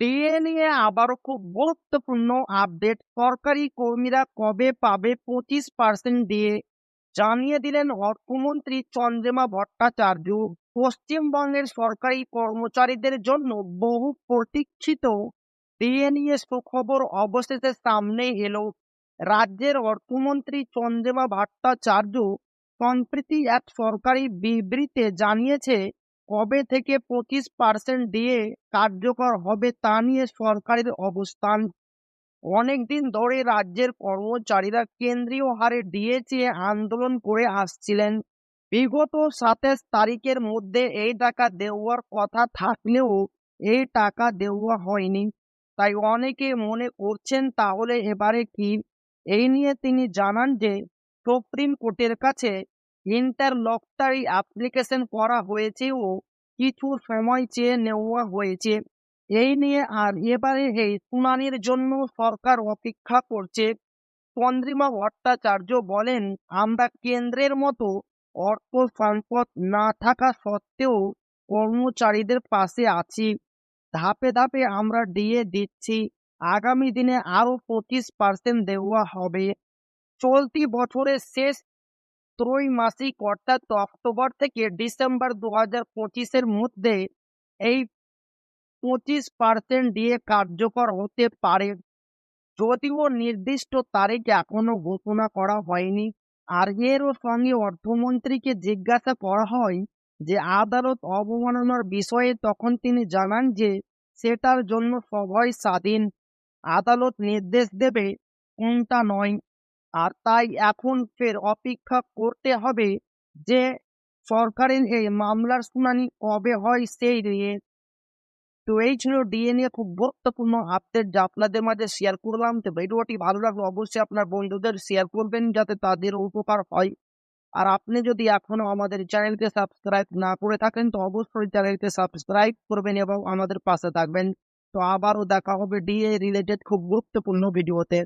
DA নিয়ে আবারও খুব গুরুত্বপূর্ণ আপডেট সরকারি কর্মীরা কবে পাবে পঁচিশ পার্সেন্ট দিয়ে? জানিয়ে দিলেন অর্থমন্ত্রী চন্দ্রিমা ভট্টাচার্য। পশ্চিমবঙ্গের সরকারি কর্মচারীদের জন্য বহু প্রতীক্ষিত। ডিএ নিয়ে সুখবর অবশেষে সামনে এলো। রাজ্যের অর্থমন্ত্রী চন্দ্রিমা ভট্টাচার্য সম্প্রতি এক সরকারি বিবৃতিতে জানিয়েছে কবে থেকে পঁচিশ পার্সেন্ট দিয়ে কার্যকর হবে তা নিয়ে সরকারের অবস্থান। অনেকদিন ধরে রাজ্যের কর্মচারীরা কেন্দ্রীয় হারে ডিএ চেয়ে আন্দোলন করে আসছিলেন। বিগত সাতাশ তারিখের মধ্যে এই টাকা দেওয়ার কথা থাকলেও এই টাকা দেওয়া হয়নি। তাই অনেকে মনে করছেন, তাহলে এবারে কি? এই নিয়ে তিনি জানান যে, সুপ্রিম কোর্টের কাছে ইন্টারলকটারি অ্যাপ্লিকেশন করা হয়েছে ও কিছু সময় চেয়ে নেওয়া হয়েছে। এই নিয়ে আর এবারে এই শুনানির জন্য সরকার অপেক্ষা করছে। চন্দ্রিমা ভট্টাচার্য বলেন, আমরা কেন্দ্রের মতো অর্থ সম্পদ না থাকা সত্ত্বেও কর্মচারীদের পাশে আছি। ধাপে ধাপে আমরা দিয়ে দিচ্ছি। আগামী দিনে আরও পঁচিশ পার্সেন্ট দেওয়া হবে। চলতি বছরের শেষ ত্রৈমাসিক অর্থাৎ অক্টোবর থেকে ডিসেম্বর দু হাজার পঁচিশের মধ্যে এই পঁচিশ পার্সেন্ট দিয়ে কার্যকর হতে পারে। যদিও নির্দিষ্ট তারিখ এখনও ঘোষণা করা হয়নি। আর এরও সঙ্গে অর্থমন্ত্রীকে জিজ্ঞাসা করা হয় যে, আদালত অবমাননার বিষয়ে তখন তিনি জানান যে, সেটার জন্য সবাই স্বাধীন। আদালত নির্দেশ দেবে কোনটা নয়। আর তাই এখন ফের অপেক্ষা করতে হবে যে সরকারের এই মামলার শুনানি কবে হয় সেই নিয়ে। তো এই ছিল ডিএ নিয়ে খুব গুরুত্বপূর্ণ আপডেট যা আপনাদের মাঝে শেয়ার করলাম। তো ভিডিওটি ভালো লাগল অবশ্যই আপনার বন্ধুদের শেয়ার করবেন যাতে তাদের উপকার হয়। আর আপনি যদি এখনও আমাদের চ্যানেলকে সাবস্ক্রাইব না করে থাকেন, তো অবশ্যই চ্যানেলকে সাবস্ক্রাইব করবেন এবং আমাদের পাশে থাকবেন। তো আবারও দেখা হবে ডিএ রিলেটেড খুব গুরুত্বপূর্ণ ভিডিওতে